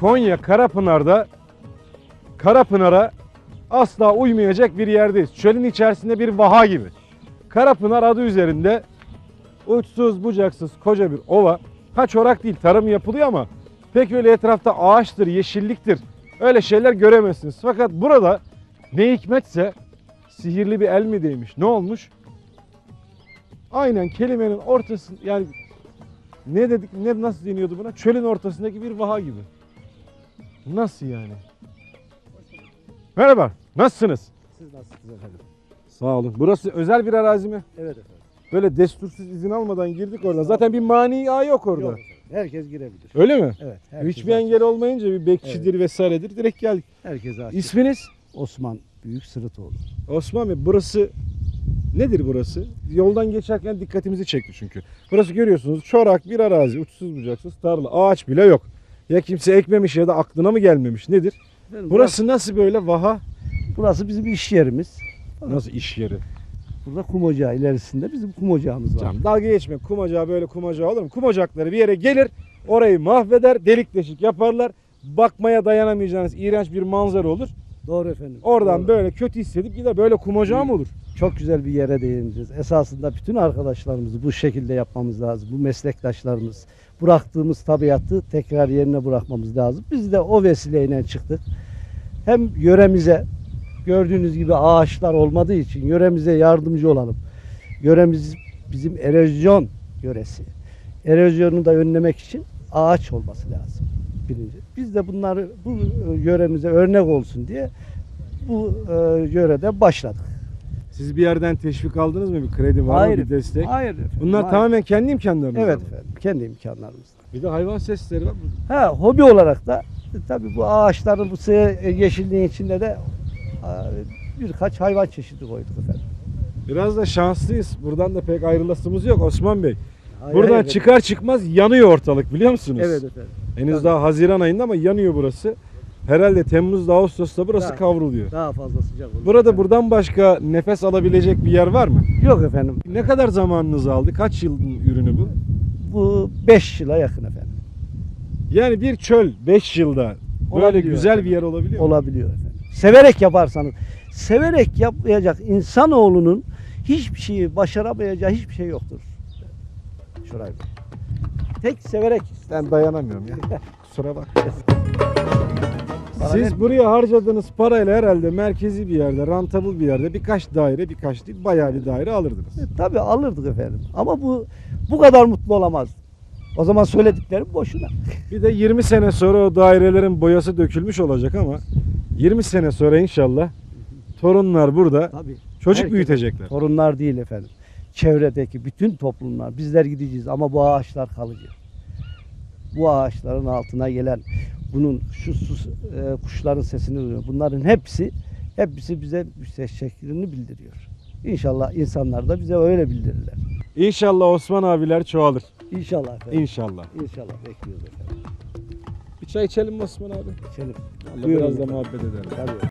Konya Karapınar'da Karapınar'a asla uymayacak bir yerdeyiz. Çölün içerisinde bir vaha gibi. Karapınar adı üzerinde uçsuz bucaksız koca bir ova. Ha çorak değil tarım yapılıyor ama pek öyle etrafta ağaçtır, yeşilliktir. Öyle şeyler göremezsiniz. Fakat burada ne hikmetse sihirli bir el mi değmiş? Ne olmuş? Aynen kelimenin ortasında yani ne dedik ne nasıl deniyordu buna? Çölün ortasındaki bir vaha gibi. Nasıl yani? Merhaba. Nasılsınız? Siz nasılsınız efendim? Sağ olun. Burası özel bir arazi mi? Evet efendim. Böyle destursuz izin almadan girdik orada. Zaten bir mani yok orada. Yok efendim. Herkes girebilir. Öyle mi? Evet. herkes Hiçbir açık. engel olmayınca bir bekçidir vesairedir. Direkt geldik. Herkese açık. İsminiz? Osman Büyük Sırıtoğlu. Osman Bey burası nedir burası? Yoldan geçerken dikkatimizi çekti çünkü. Burası görüyorsunuz çorak bir arazi, uçsuz bucaksız tarla. Ağaç bile yok. Ya kimse ekmemiş ya da aklına mı gelmemiş nedir? Efendim, Burası nasıl böyle vaha? Burası, bizim iş yerimiz. Nasıl iş yeri? Burada kum ocağı ilerisinde bizim kum ocağımız var. Canım dalga geçme. Kum ocağı böyle kum ocağı olur mu? Kum ocakları bir yere gelir, orayı mahveder, delik deşik yaparlar. Bakmaya dayanamayacağınız iğrenç bir manzara olur. Doğru efendim. Oradan Doğru. böyle kötü hissedip gider. Böyle kum ocağı mı olur? Çok güzel bir yere değindiniz. Esasında bütün arkadaşlarımızı bu şekilde yapmamız lazım. Bu meslektaşlarımız. Bıraktığımız tabiatı tekrar yerine bırakmamız lazım. Biz de o vesileyle çıktık. Hem yöremize gördüğünüz gibi ağaçlar olmadığı için yöremize yardımcı olalım. Yöremiz bizim erozyon yöresi. Erozyonu da önlemek için ağaç olması lazım. Birinci. Biz de bunları bu e, yöremize örnek olsun diye bu e, yörede başladık. Siz bir yerden teşvik aldınız mı? Bir kredi var Hayır mı? Bir efendim, destek? Hayır efendim. Bunlar hayır. tamamen kendi imkanlarınız Evet mı? efendim. Kendi imkanlarımızla. Bir de hayvan sesleri var. Ha hobi olarak da e, tabii bu ağaçların bu sıra e, yeşilliğin içinde de birkaç hayvan çeşidi koyduk efendim. Biraz da şanslıyız. Buradan da pek ayrılasımız yok Osman Bey. Hayır, Buradan hayır, çıkar çıkmaz yanıyor ortalık biliyor musunuz? Evet efendim. Henüz Tabii. daha Haziran ayında ama yanıyor burası. Herhalde Temmuz'da Ağustos'ta burası Daha- kavruluyor. Daha fazla sıcak olur. Burada efendim. buradan başka nefes alabilecek bir yer var mı? Yok efendim. Ne kadar zamanınızı aldı? Kaç yılın ürünü bu? Bu 5 yıla yakın efendim. Yani bir çöl 5 yılda böyle Olabiliyor güzel efendim. bir yer olabiliyor mu? Olabiliyor efendim. Severek yaparsanız. Severek yapmayacak insanoğlunun hiçbir şeyi başaramayacağı hiçbir şey yoktur. Şuray Bey. Tek severek. Ben dayanamıyorum ya. Kusura bak. Siz buraya harcadığınız parayla herhalde merkezi bir yerde, rentable bir yerde birkaç daire, birkaç değil bayağı bir daire alırdınız. E, Tabii alırdık efendim. Ama bu bu kadar mutlu olamazdım. O zaman söylediklerim boşuna. Bir de 20 sene sonra o dairelerin boyası dökülmüş olacak ama 20 sene sonra inşallah torunlar burada Tabii. çocuk Herkes- büyütecekler. Torunlar değil efendim. Çevredeki bütün toplumlar bizler gideceğiz ama bu ağaçlar kalacak. Bu ağaçların altına gelen bunun şu sus, e, kuşların sesini duyuyor. Bunların hepsi hepsi bize müsteşeklerini bildiriyor. İnşallah insanlar da bize öyle bildirirler. İnşallah Osman abiler çoğalır. İnşallah efendim. İnşallah. İnşallah bekliyoruz efendim. Bir çay içelim mi Osman abi? İçelim. Allah Buyurun biraz da muhabbet edelim. Tabii.